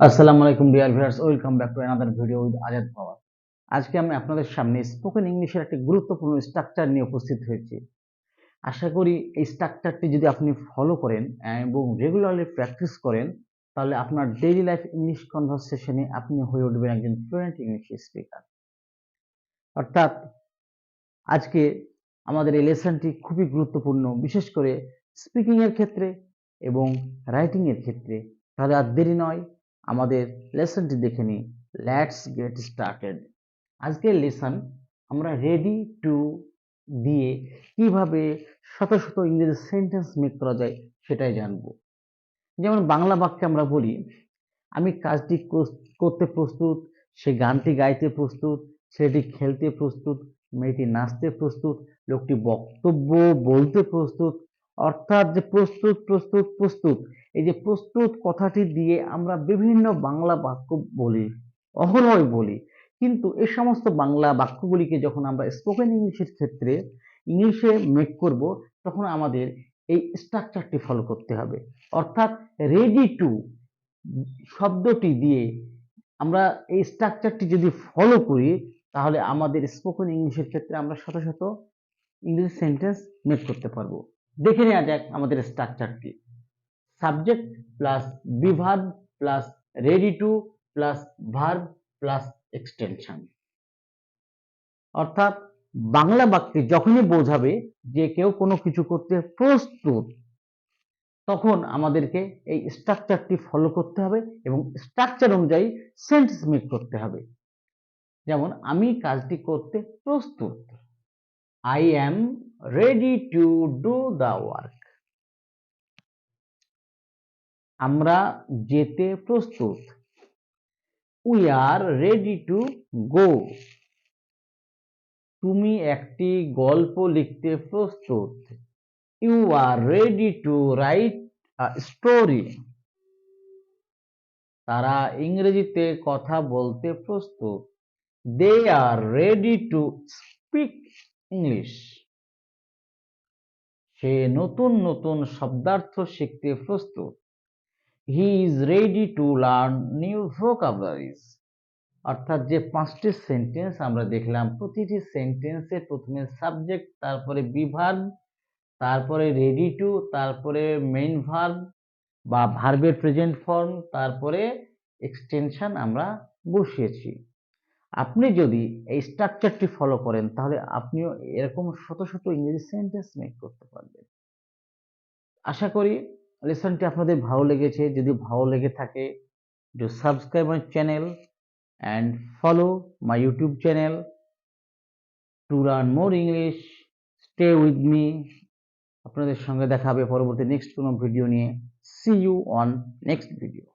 আসসালামু আলাইকুম dear viewers welcome back to another video with Azad power আজকে আমি আপনাদের সামনে স্পোকেন ইংলিশের একটি গুরুত্বপূর্ণ স্ট্রাকচার নিয়ে উপস্থিত হয়েছি। আশা করি এই স্ট্রাকচারটি যদি আপনি ফলো করেন এবং রেগুলারলি প্র্যাকটিস করেন, তাহলে আপনার ডেইলি লাইফ ইংলিশ কনভারসেশনে আপনি হয়ে উঠবেন একজন ফ্লুয়েন্ট ইংলিশ স্পিকার অর্থাৎ, আজকে আমাদের এই লেসনটি খুবই গুরুত্বপূর্ণ, বিশেষ করে স্পিকিংয়ের ক্ষেত্রে এবং রাইটিংয়ের ক্ষেত্রে। তাহলে আর দেরি নয় আমাদের লেসনটি দেখে নিই। লেটস গেট স্টার্টেড আজকের লেসন আমরা রেডি টু দিয়ে কীভাবে শত শত ইংরেজি সেন্টেন্স মেক করা যায় সেটাই জানব। যেমন বাংলা বাক্যে আমরা বলি, আমি কাজটি করতে প্রস্তুত, সে গানটি গাইতে প্রস্তুত, ছেলেটি খেলতে প্রস্তুত, মেয়েটি নাচতে প্রস্তুত, লোকটি বক্তব্য বলতে প্রস্তুত, অর্থাৎ যে প্রস্তুত প্রস্তুত প্রস্তুত এই যে প্রস্তুত কথাটি দিয়ে আমরা বিভিন্ন বাংলা বাক্য বলি অহরহই বলি। কিন্তু এই সমস্ত বাংলা বাক্যগুলিকে যখন আমরা স্পোকেন ইংলিশের ক্ষেত্রে ইংলিশে মেক করব, তখন আমাদের এই স্ট্রাকচারটি ফলো করতে হবে। অর্থাৎ রেডি টু শব্দটি দিয়ে আমরা এই স্ট্রাকচারটি যদি ফলো করি, তাহলে আমাদের স্পোকেন ইংলিশের ক্ষেত্রে আমরা শত শত ইংলিশ সেন্টেন্স মেক করতে পারব। দেখে নেওয়া যাক আমাদের স্ট্রাকচারটি subject plus be verb plus ready to plus verb plus extension অর্থাৎ বাংলা বাক্যে যখনই বোঝাবে যে কেউ কোনো কিছু করতে প্রস্তুত, তখন আমাদেরকে এই স্ট্রাকচারটি ফলো করতে হবে এবং স্ট্রাকচার অনুযায়ী সেন্টেন্স মেক করতে হবে। যেমন, আমি কাজটি করতে প্রস্তুত। I am ready to do the work আমরা যেতে প্রস্তুত। We are ready to go তুমি একটি গল্প লিখতে প্রস্তুত। You are ready to write story তারা ইংরেজিতে কথা বলতে প্রস্তুত। They are ready to speak English সে নতুন নতুন শব্দার্থ শিখতে প্রস্তুত। He is ready to learn new vocabularies অর্থাৎ যে পাঁচটি সেন্টেন্স আমরা দেখলাম, প্রতিটি সেন্টেন্সে প্রথমে সাবজেক্ট তারপরে বিভার্ব তারপরে রেডি টু তারপরে মেইন ভার্ব বা ভার্বের প্রেজেন্ট ফর্ম তারপরে এক্সটেনশন আমরা বসিয়েছি। আপনি যদি এই স্ট্রাকচারটি ফলো করেন, তাহলে আপনিও এরকম শত শত ইংরেজি সেন্টেন্স মেক করতে পারবেন। আশা করি লেসনটি আপনাদের ভালো লেগেছে, যদি ভালো লেগে থাকে do subscribe my channel and follow my YouTube channel to learn more English, stay with me. আপনাদের সঙ্গে দেখা হবে পরবর্তী নেক্সট কোনো ভিডিও নিয়ে। See you on next video.